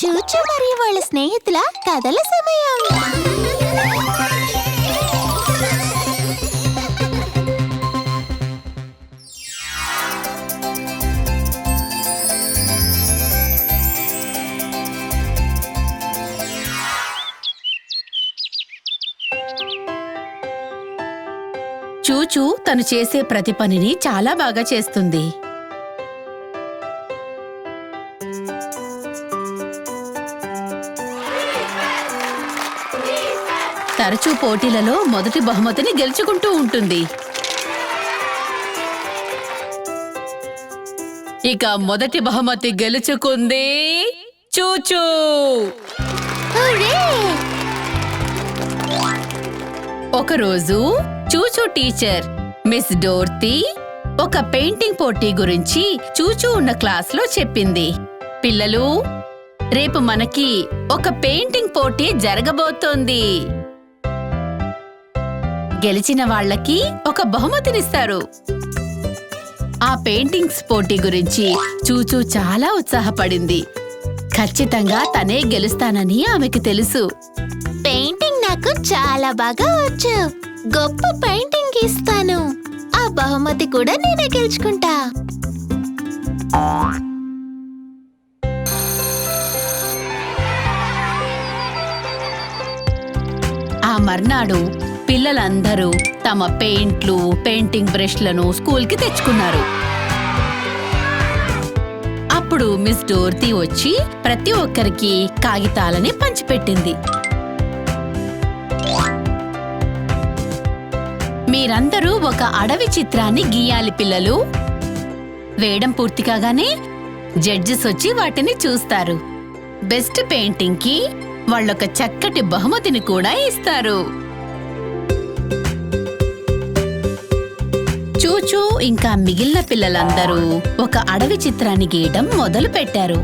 చూచు మరియు వాళ్ళ స్నేహితుల కథల సమయం. చూచూ తను చేసే ప్రతి పనిని చాలా బాగా చేస్తుంది. తరచూ పోటీలలో మొదటి బహుమతిని గెలుచుకుంటూ ఉంటుంది. ఇక మొదటి బహుమతి గెలుచుకుంది చూచూ! ఒకరోజు చూచూ టీచర్ మిస్ డోర్తీ ఒక పెయింటింగ్ పోటీ గురించి చూచూ ఉన్న క్లాస్లో చెప్పింది. పిల్లలు రేపు మనకి ఒక పెయింటింగ్ పోటీ జరగబోతోంది. గెలిచిన వాళ్ళకి ఒక బహుమతినిస్తారు. ఆ పెయింటింగ్స్ పోటీ గురించి చూచూ చాలా ఉత్సాహపడింది. ఖచ్చితంగా తనే గెలుస్తానని ఆమెకు తెలుసు. పెయింటింగ్ నాకు చాలా బాగా వచ్చు. గొప్ప పెయింటింగ్ ఇస్తాను. ఆ బహుమతి కూడా నేనే గెలుచుకుంటా. ఆ మర్నాడు పిల్లలందరూ తమ పెయింట్లు పెయింటింగ్ బ్రష్లను స్కూల్కి తెచ్చుకున్నారు. అప్పుడు మిస్ డోర్తీ వచ్చి ప్రతి ఒక్కరికి కాగితాలని పంచిపెట్టింది. మీరందరూ ఒక అడవి చిత్రాన్ని గీయాలి పిల్లలు. వేయడం పూర్తి కాగానే జడ్జెస్ వచ్చి వాటిని చూస్తారు. బెస్ట్ పెయింటింగ్కి వాళ్ళొక చక్కటి బహుమతిని కూడా ఇస్తారు. చూచూ ఇంకా మిగిలిన పిల్లలందరూ ఒక అడవి చిత్రాన్ని గీయడం మొదలు పెట్టారు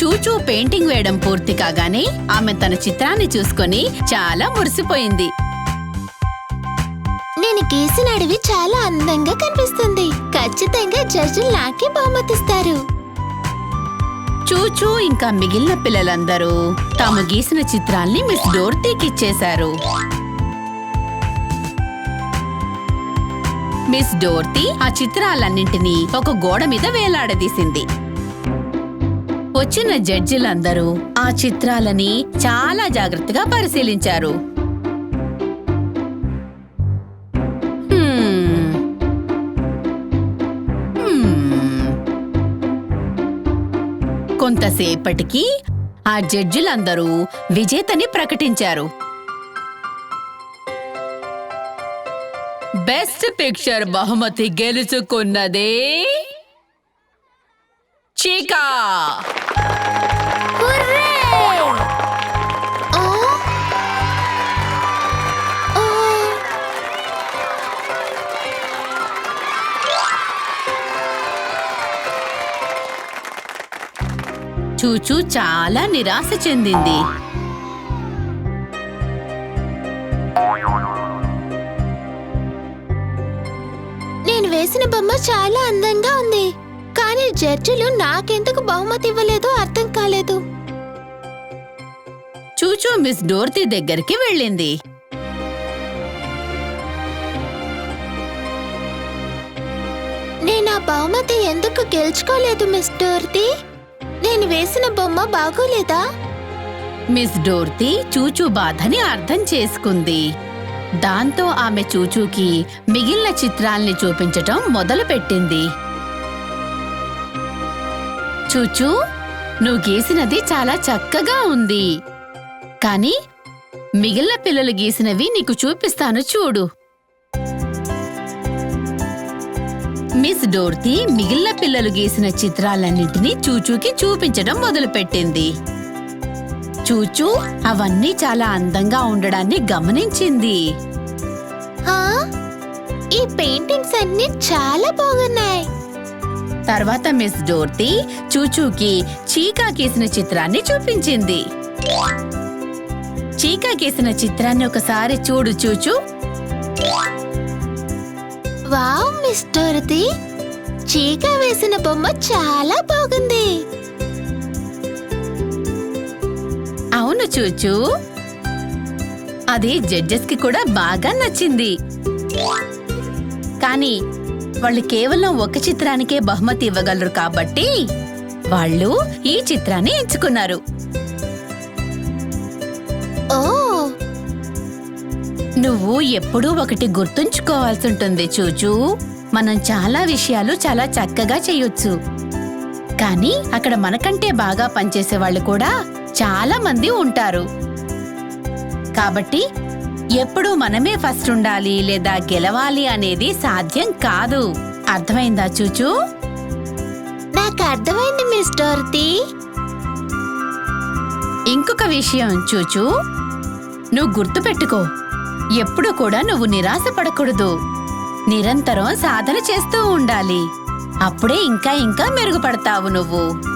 చూచూ పెయింటింగ్ వేయడం పూర్తి కాగానే ఆమె తన చిత్రాన్ని చూసుకొని చాలా మురిసిపోయింది. గీసిన అడవి చాలా అందంగా కనిపిస్తుంది. ఖచ్చితంగా జడ్జిలు నాకే బహుమతిస్తారు. చూచూ ఇంకా మిగిలిన పిల్లలందరూ తాము గీసిన చిత్రాల్ని మిస్ డోర్తీకి ఇచ్చేశారు. మిస్ డోర్తీ ఆ చిత్రాలన్నింటినీ ఒక గోడ మీద వేలాడదీసింది. వచ్చిన జడ్జిలందరూ ఆ చిత్రాలని చాలా జాగ్రత్తగా పరిశీలించారు. కొంతసేపటికి ఆ జడ్జిలందరూ విజేతని ప్రకటించారు. బెస్ట్ పిక్చర్ బహుమతి గెలుచుకున్నదే చీకా! చూచూ చాలా నిరాశ చెందింది. నేను వేసిన బొమ్మ చాలా అందంగా ఉంది. కానీ జడ్జిలు నాకెందుకు బహుమతి ఇవ్వలేదో అర్థం కాలేదు. చూచూ మిస్ డోర్తీ దగ్గరికి వెళ్ళింది. నేను ఆ బహుమతి ఎందుకు గెలుచుకోలేదు మిస్ డోర్తి? నేను వేసిన బొమ్మ బాగోలేదా? మిస్ డోర్తి చూచూ బాధని అర్థం చేసుకుంది. దాంతో ఆమె చూచూకి మిగిలిన చిత్రాల్ని చూపించటం మొదలుపెట్టింది. చూచూ నువ్వు గీసినది చాలా చక్కగా ఉంది. కానీ మిగిలిన పిల్లలు గీసినవి నీకు చూపిస్తాను చూడు. మిస్ డోర్తీ మిగిలిన పిల్లలు గీసిన చిత్రాలన్నింటినీ చూచూకి చూపించడం మొదలుపెట్టింది. చూచూ అవన్నీ చాలా అందంగా ఉండడాన్ని గమనించింది? ఈ పెయింటింగ్స్ అన్ని చాలా బాగున్నాయి. తర్వాత మిస్ డోర్తీ చూచూకి చీకా గీసిన చిత్రాన్ని చూపించింది. చీకా గీసిన చిత్రాన్ని ఒకసారి చూడు చూచు. వావ్ మిస్ డోరతి చీక వేసిన బొమ్మ చాలా బాగుంది. అవును చూచు. అది జడ్జెస్కి కూడా బాగా నచ్చింది. కానీ వాళ్ళు కేవలం ఒక చిత్రానికే బహుమతి ఇవ్వగలరు కాబట్టి వాళ్ళు ఈ చిత్రాన్ని ఎంచుకున్నారు. ఓ నువ్వు ఎప్పుడూ ఒకటి గుర్తుంచుకోవాల్సి ఉంటుంది చూచు. మనం చాలా విషయాలు చాలా చక్కగా చేయొచ్చు. కానీ అక్కడ మనకంటే బాగా పనిచేసే వాళ్ళు కూడా చాలా మంది ఉంటారు. కాబట్టి ఎప్పుడూ మనమే ఫస్ట్ ఉండాలి లేదా గెలవాలి అనేది సాధ్యం కాదు. అర్థమైందా చూచు? నాకు అర్థమైంది మిస్ డోరతి. ఇంకొక విషయం చూచు. నువ్వు గుర్తుపెట్టుకో. ఎప్పుడు కూడా నువ్వు నిరాశపడకూడదు నిరంతరం సాధన చేస్తూ ఉండాలి. అప్పుడే ఇంకా ఇంకా మెరుగుపడతావు నువ్వు.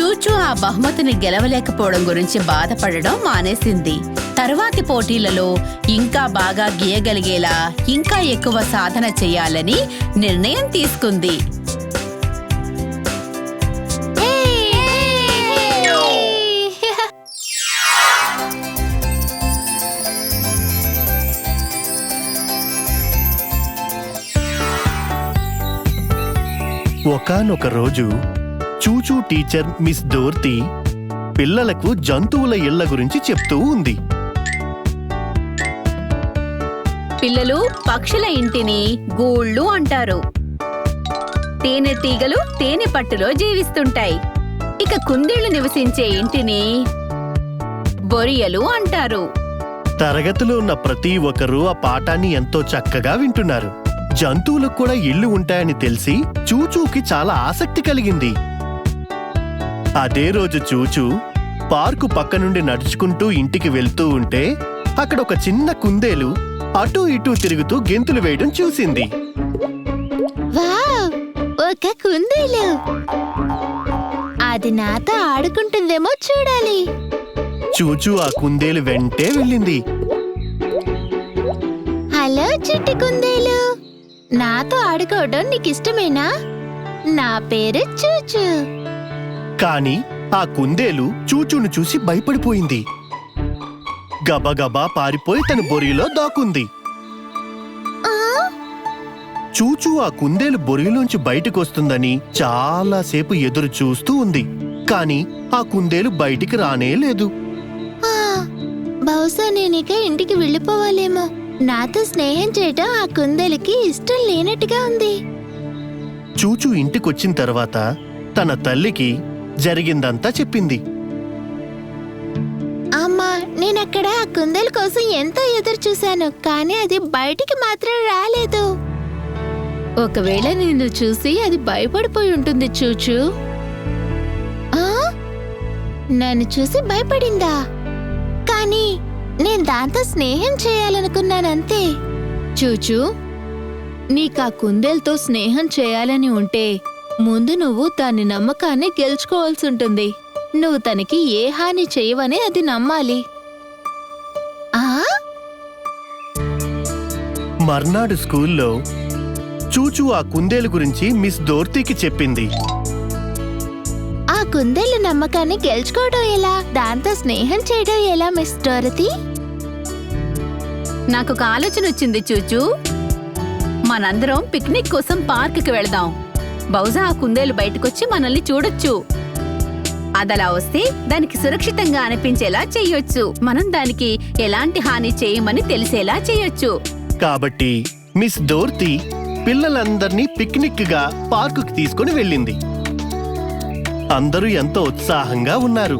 చూచూ ఆ బహుమతిని గెలవలేకపోవడం గురించి బాధపడడం మానేసింది. తరువాతి పోటీలలో ఇంకా బాగా గీయగలిగేలా ఇంకా ఎక్కువ సాధన చేయాలని నిర్ణయం తీసుకుంది. ఒకానొక రోజు చూచూ టీచర్ మిస్ డోర్తి పిల్లలకు జంతువుల ఇళ్ళ గురించి చెప్తూ ఉంది. పిల్లలు పక్షుల ఇంటిని గూళ్ళు అంటారు. తేనె తీగలు తేనె పట్టులో జీవిస్తుంటాయి. ఇక కుందేళ్ళు నివసించే ఇంటిని బొరియలు అంటారు. తరగతిలో ఉన్న ప్రతి ఒక్కరూ ఆ పాఠాన్ని ఎంతో చక్కగా వింటున్నారు. జంతువులకు కూడా ఇళ్ళు ఉంటాయని తెలిసి చూచూకి చాలా ఆసక్తి కలిగింది. అదే రోజు చూచూ పార్కు పక్క నుండి నడుచుకుంటూ ఇంటికి వెళ్తూ ఉంటే అక్కడ ఒక చిన్న కుందేలు అటూ ఇటూ తిరుగుతూ గెంతులు వేయడం చూసింది. వావ్ ఒక కుందేలు. అది నాతో ఆడుకుంటుందేమో చూడాలి. చూచూ ఆ కుందేలు వెంటే వెళ్ళింది. హలో చిట్టి కుందేలు. నాతో ఆడుకోవడం నీకు ఇష్టమేనా నా పేరు చూచు. కాని ఆ కుందేలు చూచూను చూసి భయపడిపోయింది. గబగబా పారిపోయి తన బొరిలో దాక్కుంది. ఆ, చూచూ ఆ కుందేలు బొరిలోంచి బయటకొస్తుందని చాలాసేపు ఎదురు చూస్తూ ఉంది. కాని ఆ కుందేలు బయటికి రానే లేదు. ఆ, బహుశా నేనిక ఇంటికి వెళ్ళిపోవాలేమో. నాతో స్నేహం చేయటం ఆ కుందేలుకి ఇష్టం లేనట్టుగా ఉంది. చూచూ ఇంటికొచ్చిన తర్వాత తన తల్లికి జరిగిందంతా చెప్పింది. నేనక్కడ ఆ కుందేలు కోసం ఎంతో ఎదురు చూశాను కానీ అది బయటికి మాత్రం రాలేదు. ఒకవేళ నిన్ను చూసి అది భయపడిపోయి ఉంటుంది చూచు. ఆ? నన్ను చూసి భయపడిందా? కానీ నేను దాంతో స్నేహం చేయాలనుకున్నానంతే చూచు నీకు ఆ కుందేలతో స్నేహం చేయాలని ఉంటే ముందు నువ్వు దాని నమ్మకాన్ని గెలుచుకోవాల్సి ఉంటుంది. నువ్వు తనకి ఏ హాని చేయవని అది నమ్మాలి. మర్నాడు స్కూల్లో చూచూ ఆ కుందేలు గురించి మిస్ దోర్తీకి చెప్పింది. ఆ కుందేలు నమ్మకాన్ని గెలుచుకోవడం ఎలా? దాంతో స్నేహం చేయడం ఎలా మిస్ డోరతి నాకు ఒక ఆలోచన వచ్చింది చూచు. మనందరం పిక్నిక్ కోసం పార్కుకి వెళదాం. బహుశా ఆ కుందేలు బయటకొచ్చి మనల్ని చూడొచ్చు. అదలా వస్తే దానికి సురక్షితంగా అనిపించేలా చెయ్యొచ్చు మనం దానికి ఎలాంటి హాని చేయమని తెలిసేలా చెయ్యొచ్చు కాబట్టి మిస్ దోర్తి పిల్లలందర్నీ పిక్నిక్గా పార్కుకి తీసుకుని వెళ్ళింది. అందరూ ఎంతో ఉత్సాహంగా ఉన్నారు.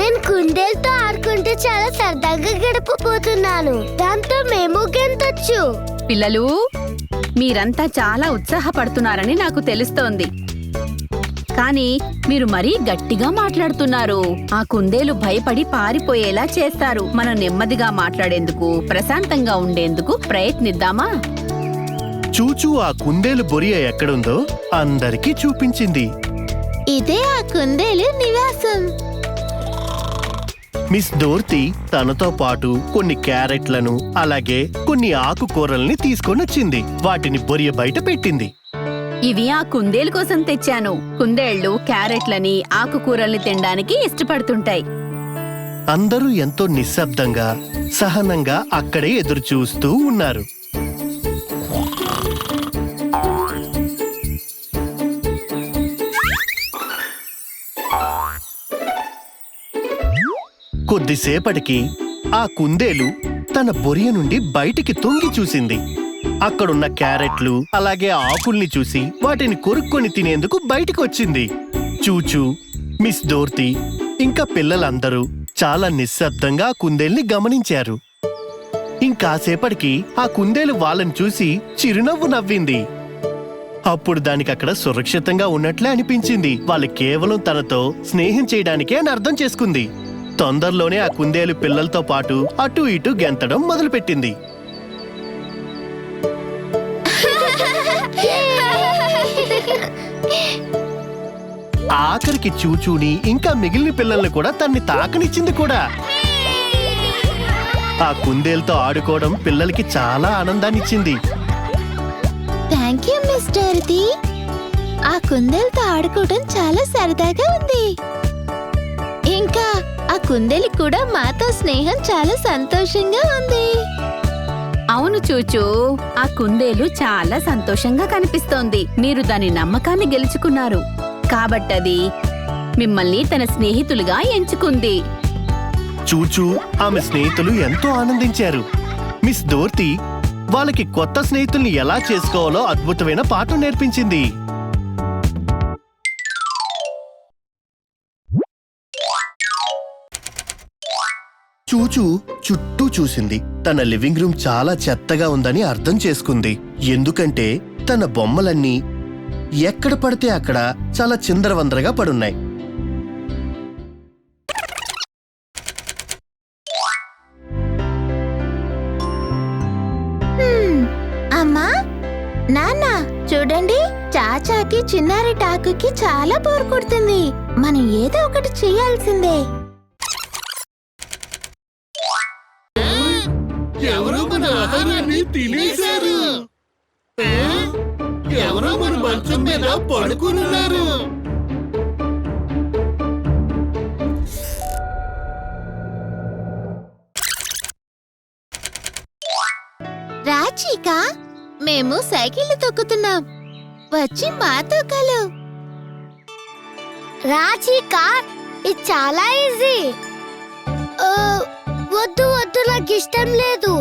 నేను కుందేలతో ఆడుకుంటే చాలా సరదాగా గడిపిపోతున్నాను దాంతో మేము గెంతొచ్చు. పిల్లలు మీరంతా చాలా ఉత్సాహపడుతున్నారని నాకు తెలుస్తోంది. కానీ మీరు మరీ గట్టిగా మాట్లాడుతున్నారు. ఆ కుందేలు భయపడి పారిపోయేలా చేస్తారు. మనం నెమ్మదిగా మాట్లాడేందుకు ప్రశాంతంగా ఉండేందుకు ప్రయత్నిద్దామా? చూచూ ఆ కుందేలు బొరియ ఎక్కడుందో అందరికీ చూపించింది. ఇదే ఆ కుందేలు నివాసం. మిస్ డోర్తి తనతో పాటు కొన్ని క్యారెట్లను అలాగే కొన్ని ఆకుకూరల్ని తీసుకొని వచ్చింది వాటిని బొరియ బయట పెట్టింది. ఇవి ఆ కుందేలు కోసం తెచ్చాను. కుందేళ్ళు క్యారెట్లని ఆకుకూరల్ని తినడానికి ఇష్టపడుతుంటాయి. అందరూ ఎంతో నిశ్శబ్దంగా సహనంగా అక్కడే ఎదురు చూస్తూ ఉన్నారు. కొద్దిసేపటికి ఆ కుందేలు తన బొరియ నుండి బయటికి తొంగి చూసింది. అక్కడున్న క్యారెట్లు అలాగే ఆకుల్ని చూసి వాటిని కొరుక్కొని తినేందుకు బయటికి వచ్చింది చూచూ మిస్ డోర్తి ఇంకా పిల్లలందరూ చాలా నిశ్శబ్దంగా కుందేల్ని గమనించారు. ఇంకాసేపటికి ఆ కుందేలు వాళ్ళని చూసి చిరునవ్వు నవ్వింది. అప్పుడు దానికి అక్కడ సురక్షితంగా ఉన్నట్లే అనిపించింది. వాళ్ళు కేవలం తనతో స్నేహం చేయడానికే అని అర్థం చేసుకుంది. తొందరలోనే ఆ కుందేలు పిల్లలతో పాటు అటు ఇటు గెంతడం మొదలుపెట్టింది. ఆఖరికి చూచూని ఇంకా మిగిలిన పిల్లల్ని కూడా తన్ని తాకనిచ్చింది కూడా. ఆ కుందేలుతో ఆడుకోవడం పిల్లలకి చాలా ఆనందాన్నిచ్చింది. థ్యాంక్ యూ మిస్టర్ ఆ కుందేలతో ఆడుకోవడం చాలా సరదాగా ఉంది. ఇంకా ఆ కుందేలు కూడా మాతో స్నేహం చాలా సంతోషంగా ఉంది. అవును చూచూ ఆ కుందేలు చాలా సంతోషంగా కనిపిస్తోంది. మీరు దాని నమ్మకాన్ని గెలుచుకున్నారు. కాబట్టది మిమ్మల్ని తన స్నేహితులుగా ఎంచుకుంది. చూచూ ఆమె స్నేహితులు ఎంతో ఆనందించారు. మిస్ డోర్తి వాళ్ళకి కొత్త స్నేహితుల్ని ఎలా చేసుకోవాలో అద్భుతమైన పాఠం నేర్పించింది. చూచు చుట్టూ చూసింది. తన లివింగ్ రూమ్ చాలా చెత్తగా ఉందని అర్థం చేసుకుంది. ఎందుకంటే తన బొమ్మలన్నీ ఎక్కడ పడితే అక్కడ చాలా చిందరవందరగా పడున్నాయి. అమ్మా! నాన్న చూడండి. చాచాకి చిన్నారి టాకుకి చాలా బోర్ కొడుతుంది. మనం ఏదో ఒకటి చేయాల్సిందే. ఆహారాన్ని తినేశారు. ఎవరో మన మంచం మీద పడుకునున్నారు. రాచిక మేము సైకిల్ తొక్కుతున్నాం. వచ్చి మాతో కలు. రాచిక ఇది చాలా ఈజీ వద్దు వద్దు నాకు ఇష్టం లేదు.